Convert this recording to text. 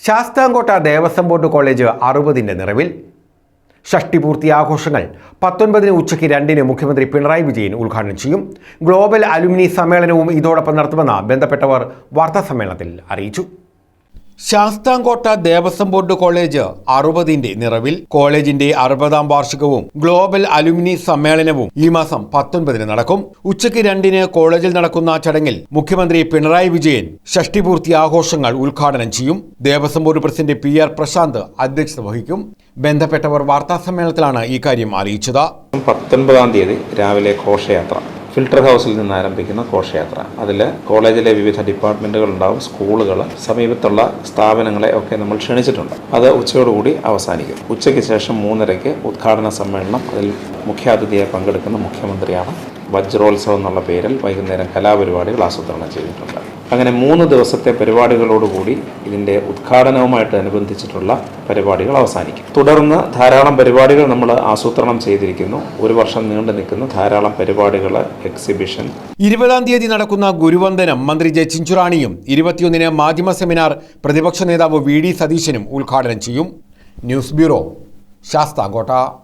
Sasthamkotta Devaswom board college അറുപതിന്റെ നിറവിൽ. ഷഷ്ടിപൂർത്തി ആഘോഷങ്ങൾ പത്തൊൻപതിന് ഉച്ചയ്ക്ക് രണ്ടിന് മുഖ്യമന്ത്രി പിണറായി വിജയൻ ഉദ്ഘാടനം ചെയ്യും. ഗ്ലോബൽ അലുമിനി സമ്മേളനവും ഇതോടൊപ്പം നടത്തുമെന്ന് ബന്ധപ്പെട്ടവർ വാർത്താസമ്മേളനത്തിൽ അറിയിച്ചു. ശാസ്താംകോട്ട ദേവസ്വം ബോർഡ് കോളേജ് അറുപതിന്റെ നിറവിൽ കോളേജിന്റെ അറുപതാം വാർഷികവും ഗ്ലോബൽ അലുമിനി സമ്മേളനവും ഈ മാസം പത്തൊൻപതിന് നടക്കും. ഉച്ചയ്ക്ക് രണ്ടിന് കോളേജിൽ നടക്കുന്ന ചടങ്ങിൽ മുഖ്യമന്ത്രി പിണറായി വിജയൻ ഷഷ്ടിപൂർത്തി ആഘോഷങ്ങൾ ഉദ്ഘാടനം ചെയ്യും. Devaswom board president P R Prashanth അധ്യക്ഷത വഹിക്കും. ബന്ധപ്പെട്ടവർ വാർത്താ വാർത്താസമ്മേളനത്തിലാണ് ഇക്കാര്യം അറിയിച്ചത്. പത്തൊൻപതാം തീയതി രാവിലെ ഘോഷയാത്ര. ഫിൽട്ടർ ഹൗസിൽ നിന്ന് ആരംഭിക്കുന്ന ഘോഷയാത്ര. അതിൽ കോളേജിലെ വിവിധ ഡിപ്പാർട്ട്മെന്റുകൾ ഉണ്ടാവും സ്കൂളുകൾ സമീപത്തുള്ള സ്ഥാപനങ്ങളെ ഒക്കെ നമ്മൾ ക്ഷണിച്ചിട്ടുണ്ട്. അത് ഉച്ചയോടുകൂടി അവസാനിക്കും. ഉച്ചയ്ക്ക് ശേഷം മൂന്നരയ്ക്ക് ഉദ്ഘാടന സമ്മേളനം. അതിൽ മുഖ്യാതിഥിയായി പങ്കെടുക്കുന്ന മുഖ്യമന്ത്രിയാണ്. വജ്രോത്സവം എന്നുള്ള പേരിൽ വൈകുന്നേരം കലാപരിപാടികൾ ആസൂത്രണം ചെയ്തിട്ടുണ്ട്. അങ്ങനെ മൂന്ന് ദിവസത്തെ പരിപാടികളോടുകൂടി ഇതിന്റെ ഉദ്ഘാടനവുമായിട്ട് അനുബന്ധിച്ചിട്ടുള്ള പരിപാടികൾ അവസാനിക്കും. തുടർന്ന് ധാരാളം പരിപാടികൾ നമ്മൾ ആസൂത്രണം ചെയ്തിരിക്കുന്നു. ഒരു വർഷം നീണ്ടു നിൽക്കുന്ന. ധാരാളം പരിപാടികൾ എക്സിബിഷൻ ഇരുപതാം തീയതി നടക്കുന്ന ഗുരുവന്ദനം മന്ത്രി ജെ ചിഞ്ചുറാണിയും ഇരുപത്തിയൊന്നിന് മാധ്യമ സെമിനാർ പ്രതിപക്ഷ നേതാവ് വി ഡി സതീശനും ഉദ്ഘാടനം ചെയ്യും. News bureau Sasthamkotta.